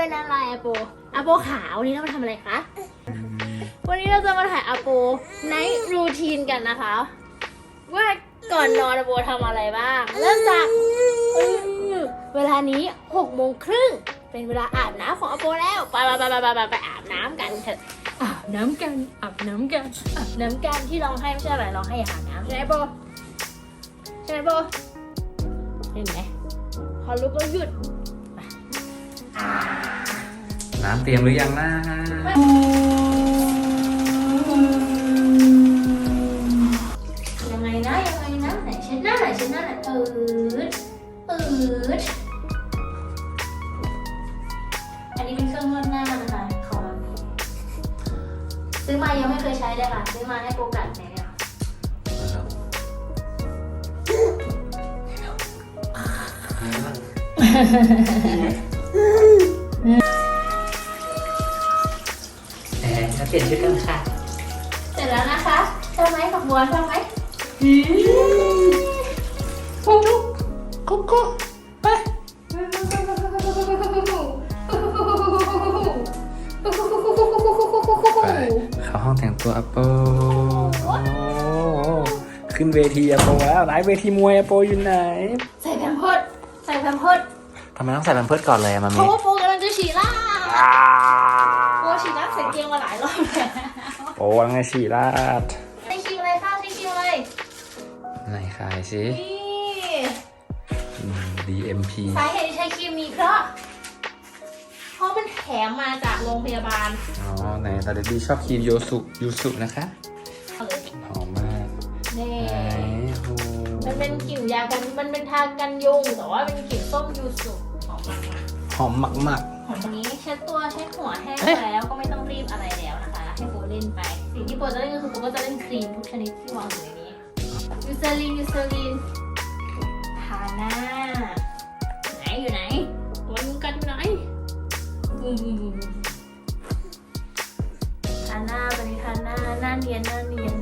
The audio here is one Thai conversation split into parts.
เป็นอะไรอาโปอาโปขาววันนี้เรามาทำอะไรคะ วันนี้เราจะมาถ่ายอาโปในรูทีนกันนะคะ ว่าก่อนนอนอาโปทำอะไรบ้าง เริ่มจากอื้อเวลานี้หกโมงครึ่งเป็นเวลาอาบน้ำของอาโปแล้วไปไปไปไปไปไปอาบน้ำกันเถอะอาบน้ำกันอาบน้ำกันอาบน้ำกันที่ร้องให้ไม่ใช่อะไรร้องให้อาบน้ำใช่ไหมโปใช่ไหมโปเห็นไหมพอลุกแล้วหยุด น้ำเตรียมหรือยังนะยังไงนะยังไงนะไหนเช็ดหน้าไหนอยเช็ดหน้าไหนอยปืดปืดอันนี้เป็นเครื่องนวดหน้านะคะของซื้อมายังไม่เคยใช้เลยค่ะ ซื้อมาให้โปรกัดเนี่ยเนี่ยแอ นจะเปลี่ยนชุดกันค่ะ เสร็จแล้วนะคะชอบไหมฝักบัวชอบไหมกุ๊กกุ๊กกุ๊กไปไปเข้าห้องแต่งตัวอัปโปโอ้ขึ้นเวทีอัปโปแล้วไหนเวทีมวยอัปโปอยู่ไหน ใส่แพมเพิร์ดใส่แพมเพิร์ดทำไมต้องใส่แพมเพิร์ดก่อนเลยอะมาเพมิราะว่าโปกำลังจะฉี่ล่าอ่าโป ฉี่ล่าใส่เกงมาหลายรอบแล้วโปวังไงฉี่ลาดใช้ครีมอะไรคะใช้ครีมอะไรไหนขายสินี่ อืม DMP สาเหตุที่ใช้ครีมนี้เพราะ เพราะมันแถมมาจากโรงพยาบาลอ๋อไหนตาเดดดี้ชอบครีมโยสุยูสุนะคะเอาเลยหอมมากนี่ ไหนโอ้มันเป็นกลิ่นยากัน มันเป็นทากันยุงแต่ว่าเป็นกลิ่นส้มยูสุหอมมากหอมมากมากๆ ของนี้เช็ดตัวเช็ดหัวแห้งแล้วก็ไม่ต้องรีบอะไรแล้วนะคะให้โบเล่นไป สิ่งที่โบจะเล่นก็คือโบก็จะเล่นครีมทุกชนิดที่วางอยู่ในนี้ยูเซรีนยูเซรีนทาหน้าไหนอยู่ไหนตัวยุงกันอยู่ไหนอืมทาหน้าตอนนี้ทาหน้าหน้าเนียนหน้าเนียน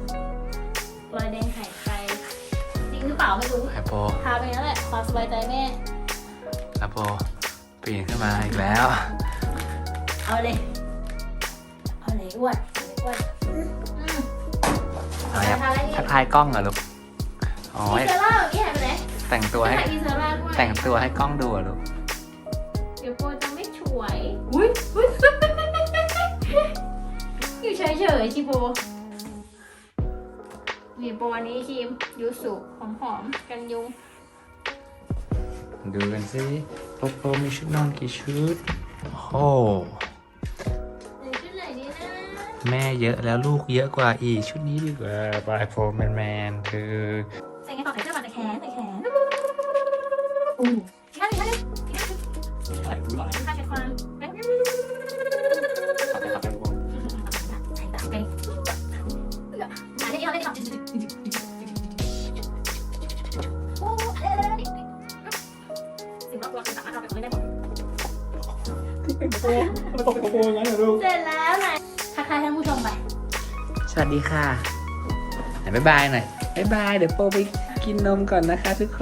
รอยแดงหายไปจริงหรือเปล่าไม่รู้ๆแอปโปทาไปงั้นแหละความสบายใจแม่แอปโป ปีนขึ้นมาอีกแล้ว เอาเลย เอาเลยอ้วนเอาเลยอ้วนอืมอะไรอะทาอะไรอีกทักทายกล้องเหรอลูกอ๋ออีเซร่าแบบนี้หายไปไหนแต่งตัวให้ถ่ายอีเซร่าด้วยแต่งตัวให้กล้องดูเหรอลูกเดี๋ยวโปรจะไม่ช่วยอุ้ยอุ้ยอยู่เฉยๆชิโบนี่โปรอันนี้ครีมยูสุหอมๆกันยุงดูกันสิ โปโปมีชุดนอนกี่ชุด โอ้ในชุดไหนดีนะแม่เยอะแล้วลูกเยอะกว่าอีกชุดนี้ดีกว่าบายโฟแมนแมนคือใส่ไงต่อใส่เสื้อมาแต่แขนแต่แขนอู้ท่าหนึ่งท่าหนึ่งท่าหนึ่งท่าเช็ดความใส่ตามไปอันนี้เราได้ทำโตัวคือสามารถเราไปคนได้หมดโปโปโปงั้นเหรอลูกเสร็จแล้วไหนทักทายท่านผู้ชมไปสวัสดีค่ะไหนบ๊ายบายหน่อยบ๊ายบายเดี๋ยวโปไปกินนมก่อนนะคะทุกค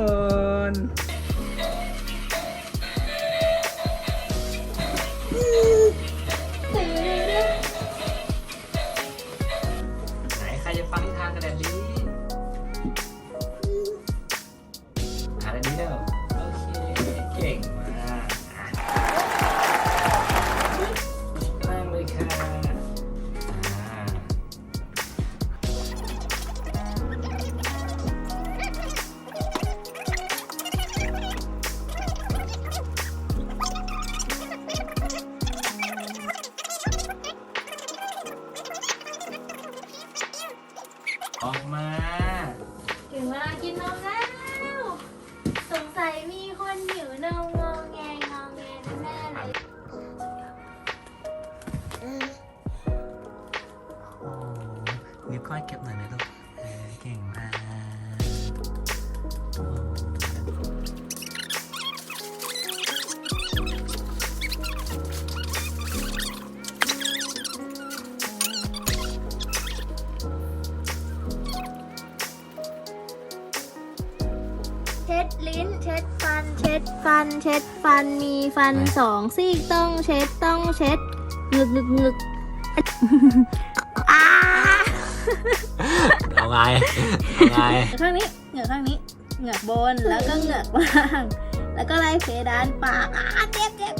นไหนใครจะฟังนิทานกันแดดดี้ห ออกมา ถึงเวลากินนมแล้ว สงสัยมีคนหิวนมงองแงงองแงแน่ๆเลยโอ้นิ้วก้อยเก็บหน่อยนะ เช็ดลิ้น เช็ดฟัน เช็ดฟัน เช็ดฟัน มีฟันสองซี่ต้องเช็ดต้องเช็ดงึกงึกงึกอ่าเอาไงเอาไงเหงือกข้างนี้เหงือกข้างนี้เหงือกบนแล้วก็เหงือกล่าง แล้วก็ไล่เพดานปากอ่าเจ็บเจ็บ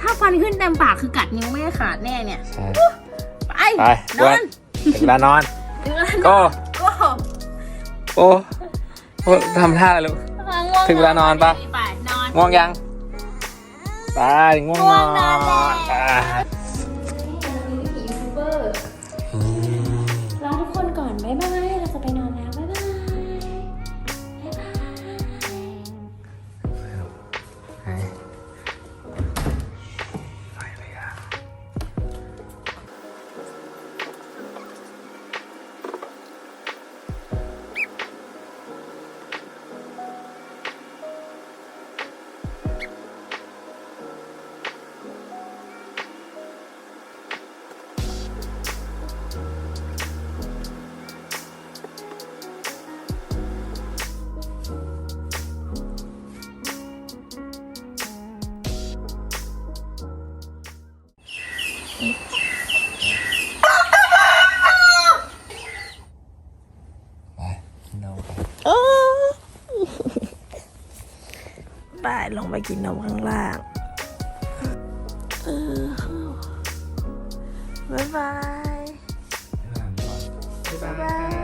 ถ้าฟันขึ้นเต็มปากคือกัดนิ้วไม่ได้ขาดแน่เนี่ย ใช่ไปไปนอน ถึงเวลานอน ถึงแล้วก็ ก็ โอ้โอ้ ทำท่าอะไรลูก ถึงเวลานอนปะ ไปนอน ง่วงยัง ไปง่วงนอนง่ว ไปกินนมไปไปลงไปกินนมข้างล่างบ๊ายบาย บ๊ายบาย